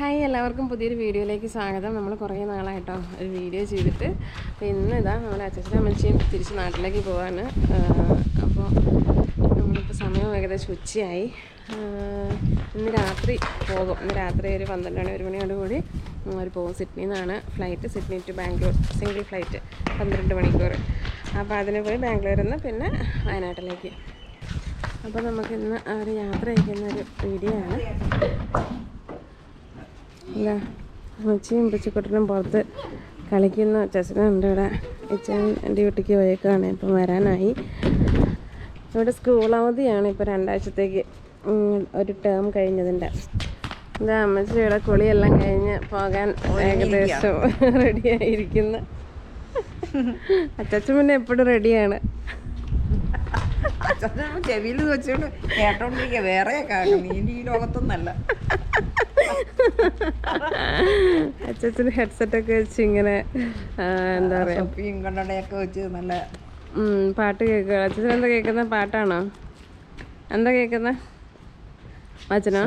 Hi എല്ലാവർക്കും പുതിയൊരു വീഡിയോയിലേക്ക് സ്വാഗതം. നമ്മൾ കുറേ നാളായിട്ടോ ഒരു വീഡിയോ ചെയ്തിട്ട്. അപ്പോൾ ഇന്ന് ഇതാ നമ്മുടെ അച്ഛനും അമ്മച്ചിയും തിരിച്ച് നാട്ടിലേക്ക് പോവാണ്. അപ്പോൾ നമ്മളിപ്പോൾ സമയം ഏകദേശം ഉച്ചയായി. ഇന്ന് രാത്രി പോകും. ഇന്ന് രാത്രി ഒരു പന്ത്രണ്ട് മണി ഒരു മണിയോട് കൂടി അവർ പോകും. സിഡ്നിയിൽ നിന്നാണ് flight Sydney to Bangalore. Single flight പന്ത്രണ്ട് മണിക്കൂർ അപ്പോൾ അതിന് പോയി ബാംഗ്ലൂരിൽ നിന്ന് പിന്നെ വയനാട്ടിലേക്ക്. അപ്പോൾ നമുക്കിന്ന് അവർ യാത്ര അയക്കുന്ന ഒരു വീഡിയോ ആണ്. അമ്മച്ചിയും പച്ചക്കൂട്ടനും പുറത്ത് കളിക്കുന്ന. ചേച്ചനുണ്ട് ഇവിടെ. അച്ഛൻ ഡ്യൂട്ടിക്ക് പോയേക്കാണ് ഇപ്പം വരാനായി. ഇവിടെ സ്കൂൾ അവധിയാണ് ഇപ്പോൾ രണ്ടാഴ്ചത്തേക്ക്. ഒരു ടേം കഴിഞ്ഞതിന്റെ. ഇതാ അമ്മച്ചി ഇവിടെ കുളിയെല്ലാം കഴിഞ്ഞ് പോകാൻ ഏകദേശം റെഡി ആയിരിക്കുന്ന. അച്ചച്ചൻ പിന്നെ എപ്പോഴും റെഡിയാണ് ചെവിയിൽ വെച്ചോണ്ട് കേട്ടോണ്ടിരിക്കുക വേറെ നീ ഈ ലോകത്തൊന്നല്ല. അച്ചച്ചന് ഹെഡ്സെറ്റ് ഒക്കെ വെച്ച് ഇങ്ങനെ എന്താ കണ്ണടയൊക്കെ വെച്ച് നല്ല പാട്ട് കേൾക്കുക. അച്ഛൻ എന്താ കേൾക്കുന്ന? പാട്ടാണോ? എന്താ കേൾക്കുന്ന? അച്ഛനോ?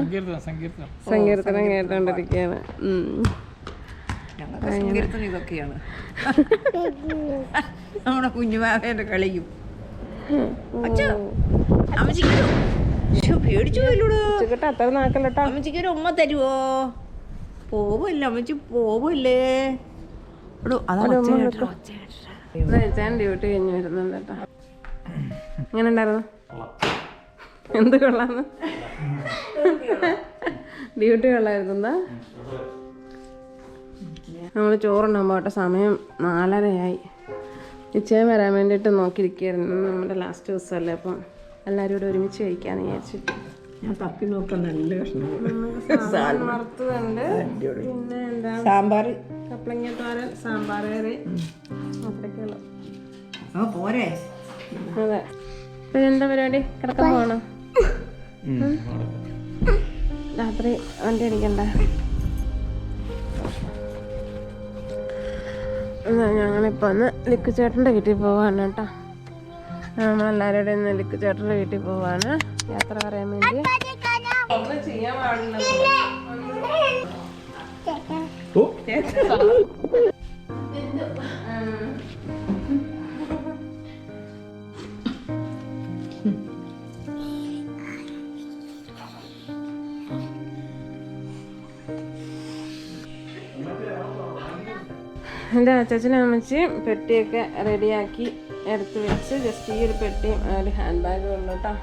സങ്കീർത്തനം കേട്ടോണ്ടിരിക്കുകയാണ് സങ്കീർത്തനം ഇതൊക്കെയാണ്. നമ്മുടെ കുഞ്ഞുമാവേന്റെ കളിയും. അച്ഛോ അമ്മച്ചിക്ക് ഒരു- ശ്ശോ, പേടിച്ചു പോയില്ലൂടോ. അത്ര നാക്കല്ലട്ടോ. അമ്മച്ചിക്ക് ഒരു ഉമ്മ തരുവോ? പോവല്ലേ അമ്മച്ചി പോവല്ലേ? ഡ്യൂട്ടി കഴിഞ്ഞ് വരുന്നുണ്ട് കേട്ടോ. എങ്ങനെ ഉണ്ടായിരുന്നു? എന്ത് കൊള്ളാന്ന്? ഡ്യൂട്ടി കൊള്ളായിരുന്നു? നമ്മൾ നമ്മൾ ചോറുണ്ടാകുമ്പോൾ പോട്ടെ സമയം നാലരയായി. ഇച്ചയും വരാൻ വേണ്ടിട്ട് നോക്കിയിരിക്കുകയായിരുന്നു. നമ്മുടെ ലാസ്റ്റ് ദിവസമല്ലേ അപ്പം. എല്ലാവരും കൂടെ ഒരുമിച്ച് കഴിക്കാന്ന് വിചാരിച്ചു. ഞാൻ തപ്പി നോക്കാൻ നല്ല വറുത്തതുണ്ട്. പിന്നെ എന്താ? സാമ്പാർ കപ്പളങ്ങ തോരൻ സാമ്പാർ കറി. അത്രയ്ക്കുള്ളൂ ആ പോരെ. അതെ. പിന്നെ എന്താ പരിപാടി? കിടക്കാൻ പോകണം രാത്രി വണ്ടി അടിക്കണ്ട ഞങ്ങളിപ്പോൾ ഒന്ന് ലിക്കു ചേട്ടന്റെ വീട്ടിൽ പോവാണ് കേട്ടോ. നമ്മളെല്ലാവരും നെല്ലിക്ക് ചേട്ടന്റെ വീട്ടിൽ പോവാണ്. യാത്ര പറയാൻ വേണ്ടി. ചെയ്യാൻ പാടില്ല. എന്റെ അച്ചാച്ചനും അമ്മച്ചിയും പെട്ടിയൊക്കെ റെഡിയാക്കി എടുത്ത് വെച്ച് ജസ്റ്റ് ഈ ഒരു പെട്ടിയും ഒരു ഹാൻഡ് ബാഗും ഉള്ളു കേട്ടോ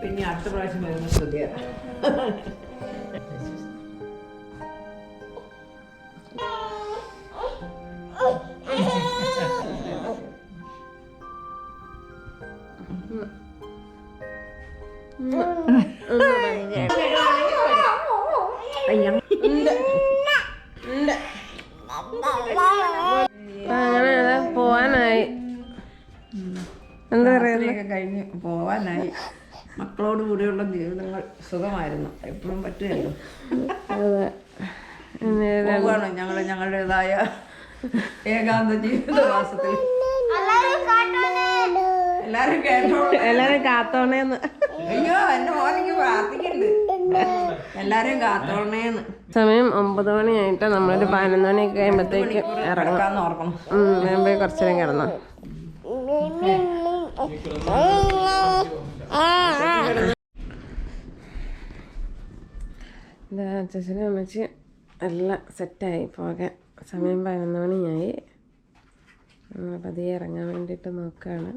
പിന്നെ അടുത്ത പ്രാവശ്യം വരുന്ന സ്തുതിയ കഴിഞ്ഞ് പോവാനായി. മക്കളോട് കൂടിയുള്ള ജീവിതങ്ങൾ സുഖമായിരുന്നു. എപ്പോഴും പറ്റുമല്ലോ പോവുകയാണ് ഞങ്ങൾ ഞങ്ങളുടേതായ ഏകാന്ത ജീവിതവാസത്തിൽ. എല്ലാരും കേട്ടോളൂ എല്ലാരും കാത്തോണേന്ന് അയ്യോ എന്റെ മോനിക്ക് പ്രാർത്ഥിക്കണ്ട് എല്ലാരും കാത്തോളണേന്ന് സമയം ഒമ്പത് മണിയായിട്ട് നമ്മളൊരു പതിനൊന്ന് മണിയൊക്കെ കഴിയുമ്പോഴത്തേക്ക് ഇറങ്ങാന്ന് ഓർക്കണം. ഉം, ഞാൻ പോയി കുറച്ചു നേരം കിടന്നു. അച്ഛനും അമ്മച്ചി എല്ലാം സെറ്റായി പോകാൻ സമയം പതിനൊന്ന് മണിയായി നമ്മൾ പതിയെ ഇറങ്ങാൻ വേണ്ടിയിട്ട് നോക്കുകയാണ്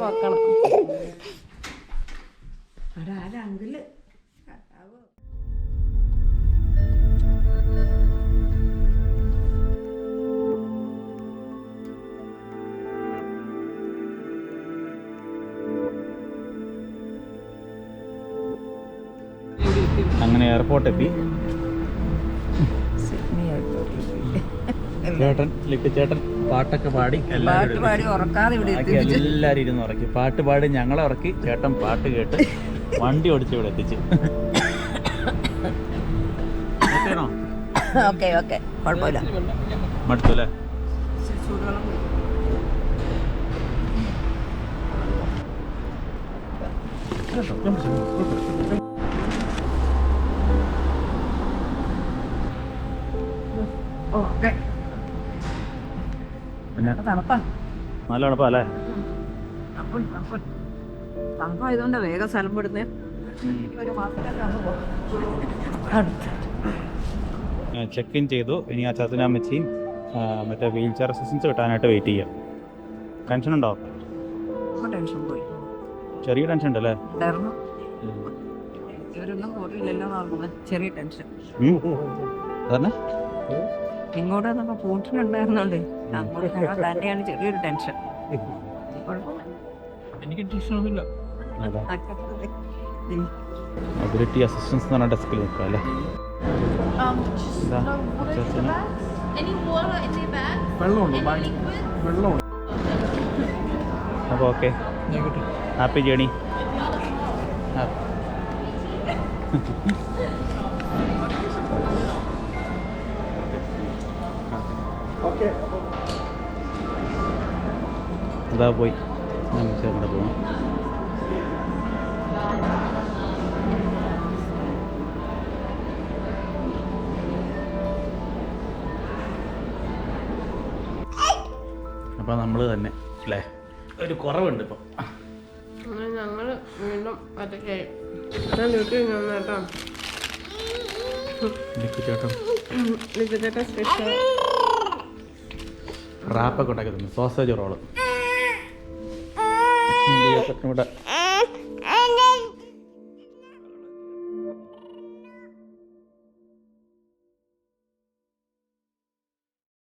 പോക്കണം ഒരാരാ അങ്കിൾ അങ്ങനെ എയർപോർട്ട് എത്തി ചേട്ടൻ ലിപ്പിച്ചേട്ടൻ പാട്ടൊക്കെ പാടി എല്ലാവരും എല്ലാവരും ഇരുന്ന് ഉറക്കി. പാട്ട് പാടി ഞങ്ങളെ ഉറക്കി ചേട്ടൻ പാട്ട് കേട്ട് വണ്ടി ഓടിച്ച് ഇവിടെ എത്തിച്ചു. Okay okay. കുഴപ്പമില്ല. മടുത്തല്ലേ? Хорошо, ഓക്കെ. പിന്നെ? തണുപ്പാ. നല്ല തണുപ്പാ അല്ലേ? തണുപ്പ് തണുപ്പ്. തണുപ്പായതുകൊണ്ട് വേഗം സ്ഥലം പെടുന്നേ ചെക്ക് ഇൻ ചെയ്തു. ഇനി ആ ചാച്ചനമ്മച്ചിയും മറ്റേ വീൽ ചെയർ അസിസ്റ്റൻസ് കിട്ടാനായിട്ട് വെയിറ്റ് ചെയ്യാം. ടെൻഷൻ ഉണ്ടോ? ടെൻഷൻ പോയി. ചെറിയ ടെൻഷൻ ഉണ്ടല്ലേ? ചെറിയ ടെൻഷൻ അതന്നെ. ഇങ്ങോട്ട് കൂടെ നമ്മൾ അങ്ങോട്ട് തന്നെയാണ് ചെറിയൊരു ടെൻഷൻ. എനിക്ക് ടെൻഷനൊന്നുമില്ല. അസിസ്റ്റൻസ് എന്ന് പറഞ്ഞ ഡെസ്കിൽ നിൽക്കുക അല്ലേ? ഓക്കെ ഹാപ്പി ജേണി no അതാ പോയി. നമുക്ക് അങ്ങോട്ട് പോകാം അപ്പോൾ നമ്മൾ തന്നെ അല്ലേ? ഒരു കുറവുണ്ട് ഇപ്പം. ഞങ്ങൾ വീണ്ടും റാപ്പൊക്കെ ഉണ്ടാക്കി തന്നു. Sausage roll. ഇവിടെ.